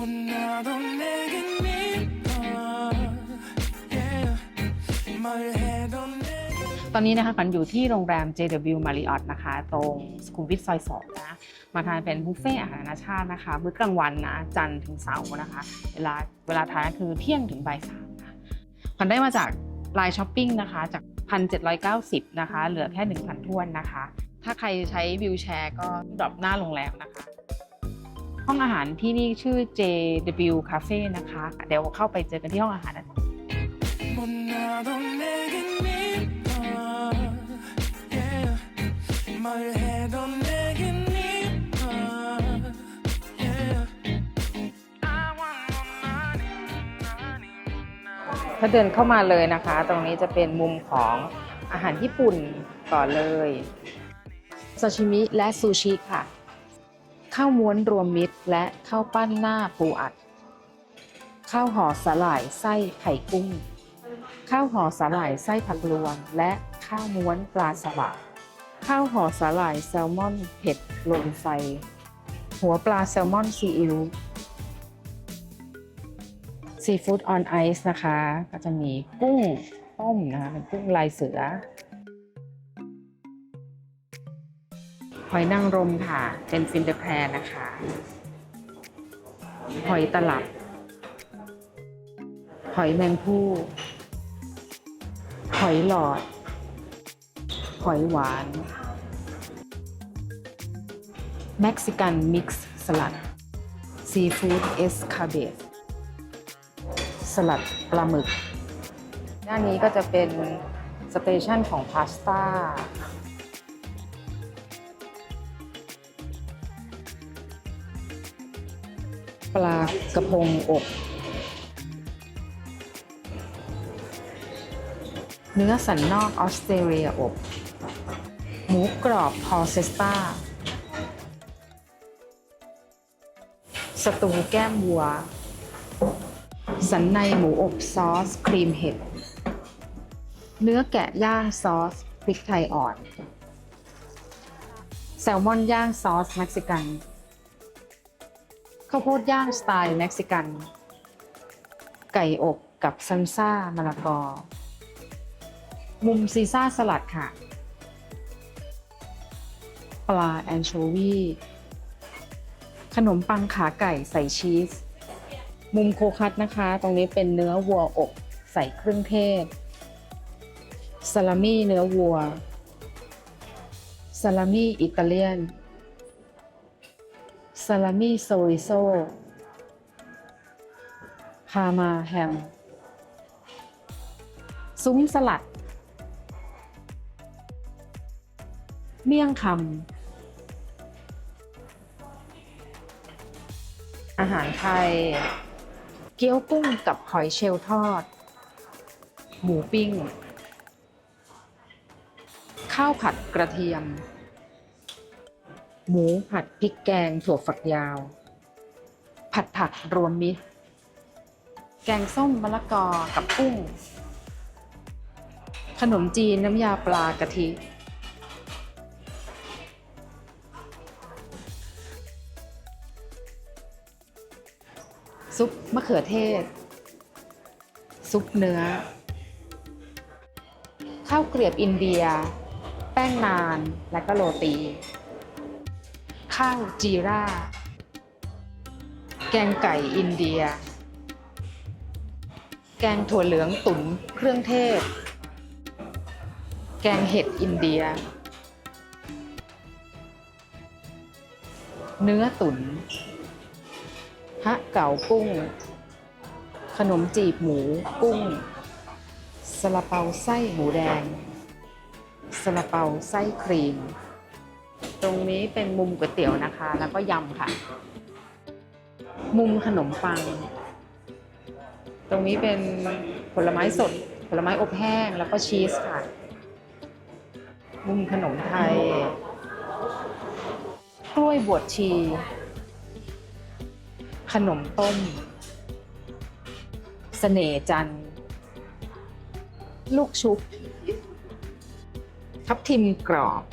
못나도 내겐 믿어 yeah. 뭘 해도 내겐 ตอนนี้นะคะกันอยู่ที่โรงแรม JW Marriott นะคะ ตรงสุขุมวิทซอย2นะ มาทานเป็นบุฟเฟ่ต์อาหารนานาชาตินะคะ มื้อกลางวันนะ จันทร์ถึงเสาร์นะคะ เวลาเวลาทานก็คือเที่ยงถึงบ่ายสามนะกันได้มาจากไลน์ช้อปปิ้งนะคะ จาก 1,790 นะคะ เหลือแค่ 1,000ท้วนนะคะ ถ้าใครใช้วิวแชร์ก็ดรอปหน้าโรงแรมนะคะ ห้องอาหารที่นี่ชื่อ JW Cafe นะคะ เดี๋ยวเข้าไปเจอกันที่ห้องอาหารนะถ้าเดินเข้ามาเลยนะคะ ตรงนี้จะเป็นมุมของอาหารญี่ปุ่นก่อนเลยซาชิมิและซูชิค่ะ ข้าวม้วนรวมมิตรและข้าวปั้นหน้าปูอัด ข้าวห่อสาหร่ายไส้ไข่กุ้ง ข้าวห่อสาหร่ายไส้ผักรวม และข้าวม้วนปลาสวะข้าวห่อสาหร่ายแซลมอนเผ็ดลนไฟ หัวปลาแซลมอนซีอิ๊วซีฟู้ดออนไอซ์นะคะ ก็จะมีกุ้งต้มนะคะเป็นกุ้งลายเสือ หอยนางรมค่ะ เป็นฟินเดอร์แพรนะคะ หอยตลับ หอยแมงผู้ หอยหลอด หอยหวาน เม็กซิกันมิกซ์สลัด ซีฟู้ดเอสคาเบสสลัดปลาหมึก ด้านนี้ก็จะเป็นสเตชันของพาสต้า ปลากระพงอบ เนื้อสันนอกออสเตรเลียอบ หมูกรอบพอเซสตาสตูแก้มวัว สันในหมูอบซอส ครีมเห็ด เนื้อแกะย่างซอสพริกไทยอ่อน แซลมอนย่างซอสเม็กซิกัน ข้าวโพดย่างสไตล์เม็กซิกัน ไก่อบกับซันซ่ามะละกอ มุมซีซ่าสลัดค่ะ ปลาแอนโชวีขนมปังขาไก่ใส่ชีส มุมโคคัตนะคะ ตรงนี้เป็นเนื้อวัวอบใส่เครื่องเทศซาลามี่เนื้อวัวซาลามี่อิตาเลียน ซาลามี่โซริโซพามาแฮม ซุ้มสลัด เมี่ยงคำ อาหารไทย เกี๊ยวกุ้งกับหอยเชลล์ทอด หมูปิ้ง ข้าวผัดกระเทียม หมูผัดพริกแกงถั่วฝักยาว ผัดผักรวมมิตร แกงส้มมะละกอกับกุ้ง ขนมจีนน้ำยาปลากะทิ ซุปมะเขือเทศ ซุปเนื้อ ข้าวเกลียบอินเดีย แป้งนานและก็โรตี ข้าวจีราแกงไก่อินเดีย แกงถั่วเหลืองตุ๋นเครื่องเทศ แกงเห็ดอินเดีย เนื้อตุ๋นฮะเก๋ากุ้ง ขนมจีบหมูกุ้งสลาเปาไส้หมูแดงสลาเปาไส้ครีม ตรงนี้เป็นมุมก๋วยเตี๋ยวนะคะ แล้วก็ยำค่ะ มุมขนมปัง ตรงนี้เป็นผลไม้สด ผลไม้อบแห้งแล้วก็ชีสค่ะ มุมขนมไทย กล้วยบวชชี ขนมต้มเสน่จัน ลูกชุบทับทิมกรอบ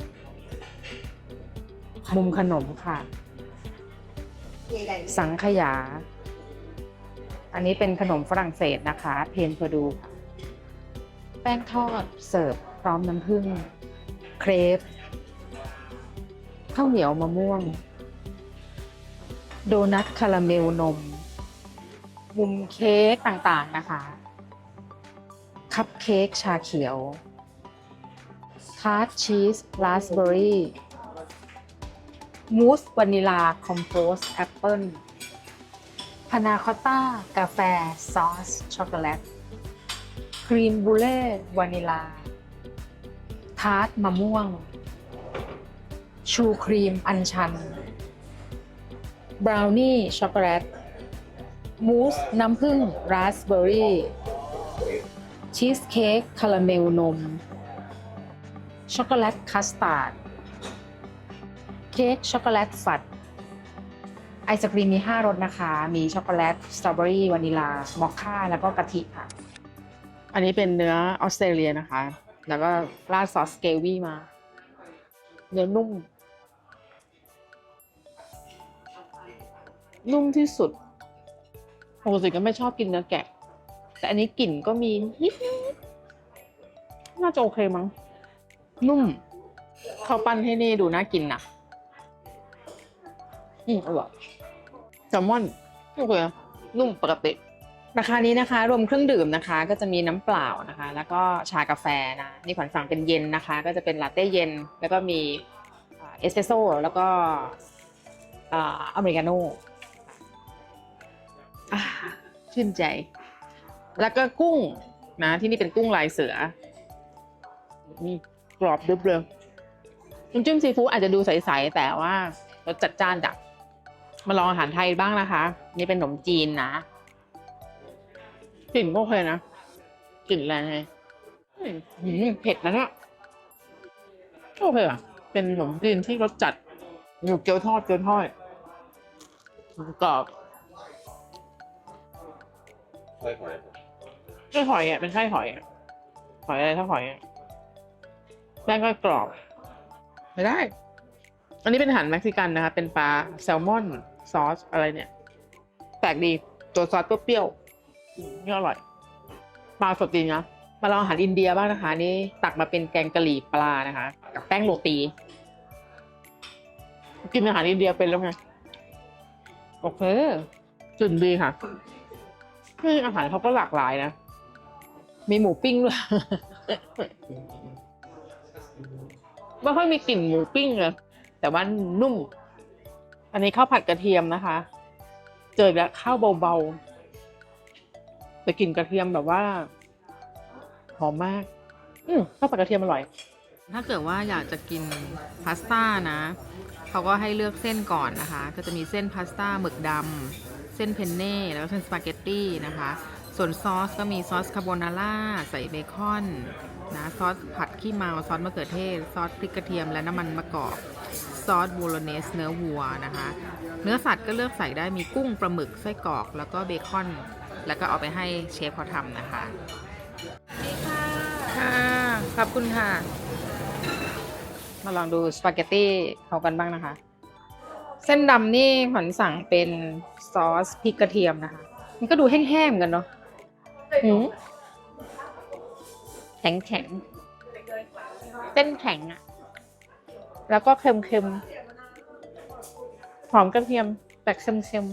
มุมขนมค่ะ สังขยา อันนี้เป็นขนมฝรั่งเศสนะคะ เพนเพอร์ดูค่ะแป้งทอดเสิร์ฟพร้อมน้ำผึ้งเครปข้าวเหนียวมะม่วง โดนัทคาราเมลนม มุมเค้กต่างๆนะคะ คัพเค้กชาเขียว ทาร์ตชีสราสเบอร์รี่ มูสวานิลาคอมโพสแอปเปิลพานาคอต้ากาแฟ ซอส ช็อกโกแลต ครีมบูเล่ วานิลา ทาร์ตมะม่วง ชูครีมอัญชัน บราวนี่ ช็อกโกแลต มูส น้ำผึ้ง ราสเบอร์รี่ ชีสเค้กคาราเมลนม ช็อกโกแลตคัสตาร์ด ค้กช็อกโกแลตฝัดไอศครีมมี 5รสนะคะ มีช็อกโกแลตสตรอเบอรี่วานิลามอคค่าแล้วก็กะทิค่ะ อันนี้เป็นเนื้อออสเตรเลียนะคะ แล้วก็ราดซอสเกวี่มา เนื้อนุ่ม นุ่มที่สุดปกติก็ไม่ชอบกินเนื้อแกะ แต่อันนี้กลิ่นก็มีนิดนึงน่าจะโอเคมั้งนุ่ม เข้าปั้นที่นี่ดูน่ากินนะ อืมอร่อยแซลมอนโอเคนุ่มปกติ ราคานี้นะคะ รวมเครื่องดื่มนะคะ ก็จะมีน้ำเปล่านะคะ แล้วก็ชากาแฟนะนี่ขวัญสั่งเป็นเย็นนะคะ ก็จะเป็นลาเต้เย็น แล้วก็มีอ่าเอสเปรสโซ่แล้วก็อ่าอเมริกาโน่อ่าชื่นใจ แล้วก็กุ้งนะ ที่นี่เป็นกุ้งลายเสือนี่กรอบดึบเลยน้ำจิ้มซีฟู้ดอาจจะดูใส ๆ แต่ว่ารสจัดจ้านจัด มาลองอาหารไทยบ้างนะคะ นี่เป็นขนมจีนนะกลิ่นก็โอเคนะกลิ่นแรงไงอืมหืมเผ็ดนะเนี่ยโอเคอะเป็นขนมจีนที่รสจัด อยู่เกี๊ยวทอดเกี๊ยวทอดกรอบไส้หอยไส้หอยอะเป็นไส้หอยอะหอยอะไรถ้าหอยอะแป้งก็กรอบ ไม่ได้ อันนี้เป็นอาหารเม็กซิกันนะคะ เป็นปลาแซลมอน ซอสอะไรเนี่ยแปลกดีตัวซอสเปรี้ยวๆนี่อร่อยปลาสดจริงนะมาลองอาหารอินเดียบ้างนะคะนี่ตักมาเป็นแกงกะหรี่ปลานะคะ กับแป้งโรตี กินอาหารอินเดียเป็นแล้วไงโอเคจุนดีค่ะคืออาหารเขาก็หลากหลายนะ มีหมูปิ้งด้วยไม่ค่อยมีกลิ่นหมูปิ้งเลยแต่ว่านุ่ม อันนี้ข้าวผัดกระเทียมนะคะ เจอแล้วข้าวเบาๆแต่กลิ่นกระเทียมแบบว่า หอมมาก อืมข้าวผัดกระเทียมอร่อย ถ้าเกิดว่าอยากจะกินพาสต้านะเขาก็ให้เลือกเส้นก่อนนะคะ ก็จะมีเส้นพาสต้าหมึกดำเส้นเพนเน่แล้วก็เส้นสปาเกตตี้นะคะ ส่วนซอสก็มีซอสคาโบนาร่าใส่เบคอนนะซอสผัดขี้เมาซอสมะเขือเทศ ซอสพริกกระเทียมและน้ำมันมะกอก ซอสบูโลเนสเนื้อวัวนะคะ เนื้อสัตว์ก็เลือกใส่ได้มีกุ้งปลาหมึกไส้กรอก แล้วก็เบคอน แล้วก็เอาไปให้เชฟเขาทำนะคะค่ะขอบคุณค่ะ มาลองดูสปาเกตตี้เขากันบ้างนะคะ เส้นดำนี่ขวัญสั่งเป็นซอสพริกกระเทียมนะคะ มันก็ดูแห้งๆเหมือนกันเนาะหืมแข็งแข็งๆเส้นแข็งอะ แล้วก็เค็มๆ หอมกระเทียมแต่เค็ม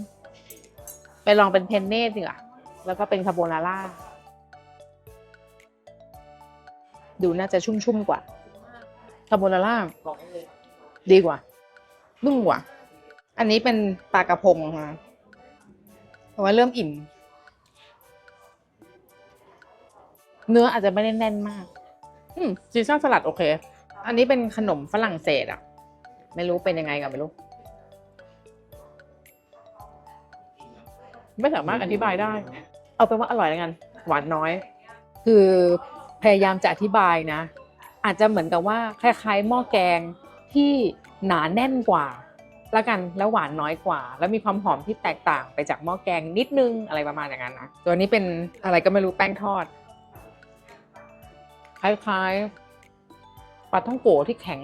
ๆ ไปลองเป็นเพนเน่ดีกว่าแล้วก็เป็นคาโบนาร่า ดูน่าจะชุ่มๆ กว่า คาโบนาร่า ดีกว่านุ่มกว่า อันนี้เป็นปลากระพงนะคะแต่ว่าเริ่มอิ่ม เนื้ออาจจะไม่ได้แน่นมาก อืมซีซ่าสลัดโอเค อันนี้เป็นขนมฝรั่งเศสอะไม่รู้เป็นยังไงกันไม่รู้ ไม่สามารถอธิบายได้ เอาเป็นว่าอร่อยแล้วกัน หวานน้อย คือพยายามจะอธิบายนะ อาจจะเหมือนกับว่าคล้ายๆหม้อแกงที่หนาแน่นกว่าแล้วกันแล้วหวานน้อยกว่า แล้วมีความหอมที่แตกต่างไปจากหม้อแกงนิดนึงอะไรประมาณอย่างนั้นนะตัวนี้เป็นอะไรก็ไม่รู้แป้งทอด คล้ายๆ ปลาท่องโกที่แข็ง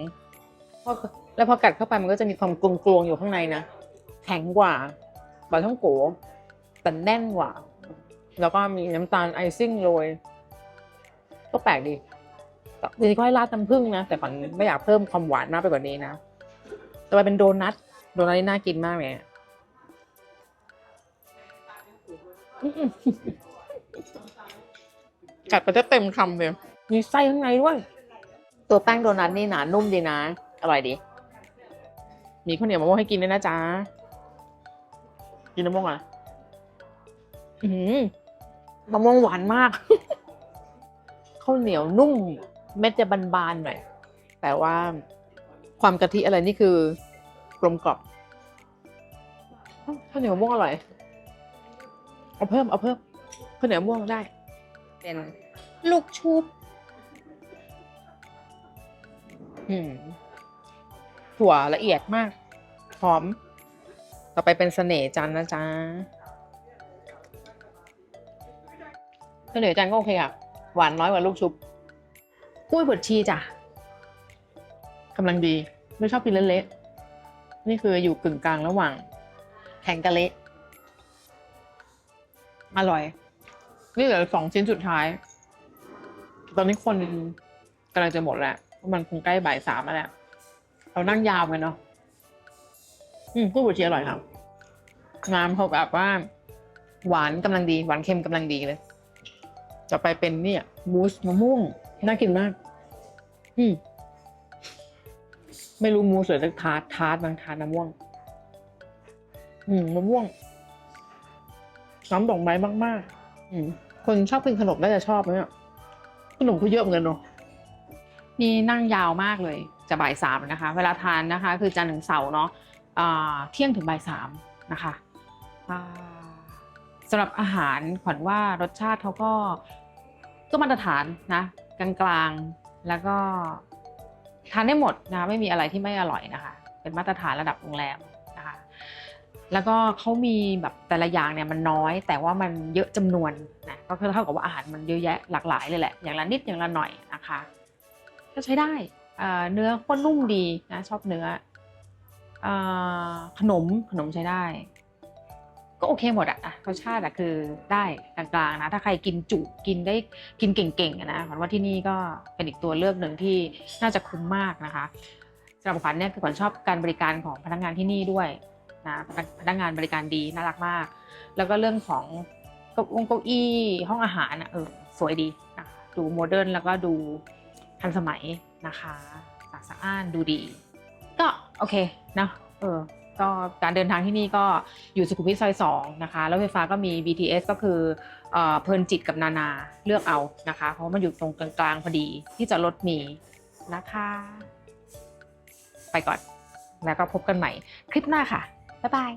พอแล้วพอกัดเข้าไปมันก็จะมีความกลวงๆอยู่ข้างในนะแข็งกว่าปลาท่องโกแต่แน่นกว่า แล้วก็มีน้ำตาลไอซิ่งโรยก็แปลกดีจริงๆก็ให้ราดน้ำผึ้งนะ แต่ก่อนไม่อยากเพิ่มความหวานมากไปกว่านี้นะต่อไปเป็นโดนัทโดนัทนี่น่ากินมากเลยกัดไปจะเต็มคำเลย มีไส้ข้างในด้วย ตัวแป้งโดนัทนี่หนานุ่มดีนะ อร่อยดี มีข้าวเหนียวมะม่วงให้กินด้วยนะจ๊ะ กินมะม่วงอะอือหือมะม่วงหวานมาก ข้าวเหนียวนุ่ม เม็ดจะบานๆหน่อย แต่ว่าความกะทิอะไรนี่คือกลมกล่อมอ้าวข้าวเหนียวมะม่วงอร่อย เอาเพิ่ม เอาเพิ่มข้าวเหนียวมะม่วงได้ เป็นลูกชุบ ถั่วละเอียดมาก หอม ต่อไปเป็นเสน่ห์จันนะจ๊ะเสน่ห์จันก็โอเคอะหวานน้อยกว่าลูกชุบกล้วยบดชีจ้ะกำลังดี ไม่ชอบกินเละๆนี่คืออยู่กึ่งกลางระหว่าง แข็งกับเละ อร่อย นี่เหลือสองชิ้นสุดท้าย ตอนนี้คนกำลังจะหมดแล้ว มันคงใกล้บ่ายสามแล้วแหละเรานั่งยาวกันเนาะอืมกล้วยบดชีอร่อยครับน้ำเขาแบบว่า หวานกำลังดี หวานเค็มกำลังดีเลยจะไปเป็นเนี่ยมูสมะม่วงน่ากินมาก อืมไม่รู้มูสหรือทาร์ตทาร์ตบางทาร์ตมะม่วง อืมมะม่วงน้ำดอกไม้มากๆ อืมคนชอบกินขนมน่าจะชอบเนี่ยขนมก็เยอะเหมือนกันเนาะ นี่นั่งยาวมากเลยจะบ่ายสามนะคะ เวลาทานนะคะ คือจันทร์ถึงเสาร์เนาะเที่ยงถึงบ่ายสามนะคะสำหรับอาหารขวัญว่ารสชาติเขาก็ก็มาตรฐานนะกลางๆแล้วก็ทานได้หมดนะไม่มีอะไรที่ไม่อร่อยนะคะ เป็นมาตรฐานระดับโรงแรมนะคะแล้วก็เขามีแบบแต่ละอย่างเนี่ยมันน้อย แต่ว่ามันเยอะจำนวนนะก็คือเท่ากับว่าอาหารมันเยอะแยะหลากหลายเลยแหละอย่างละนิดอย่างละหน่อยนะคะ ก็ใช้ได้เนื้อข้นนุ่มดีนะชอบเนื้ออขนมขนมใช้ได้ ก็โอเคหมดอะอะรสชาติอะคือได้กลางๆนะถ้าใครกินจุกินได้กินเก่งๆนะขวัญว่าที่นี่ก็เป็นอีกตัวเลือกหนึ่งที่น่าจะคุ้มมากนะคะสำหรับขวัญเนี่ยคือขวัญชอบการบริการของพนักงานที่นี่ด้วยนะพนักงานบริการดีน่ารักมาก แล้วก็เรื่องของเก้าองเก้าอี้ห้องอาหารอะเออสวยดีนะดูโมเดิร์นแล้วก็ดู ทันสมัยนะคะสะอาดสะอ้านดูดี ก็โอเคนะเออก็การเดินทางที่นี่ก็อยู่สุขุมวิทซอย2นะคะแล้วไฟฟ้าก็มี BTS ก็คือเอ่อเพลินจิตกับนานาเลือกเอานะคะ เพราะมันอยู่ตรงกลางๆพอดีที่จะรถมีนะคะ ไปก่อน แล้วก็พบกันใหม่คลิปหน้าค่ะ บ๊ายบาย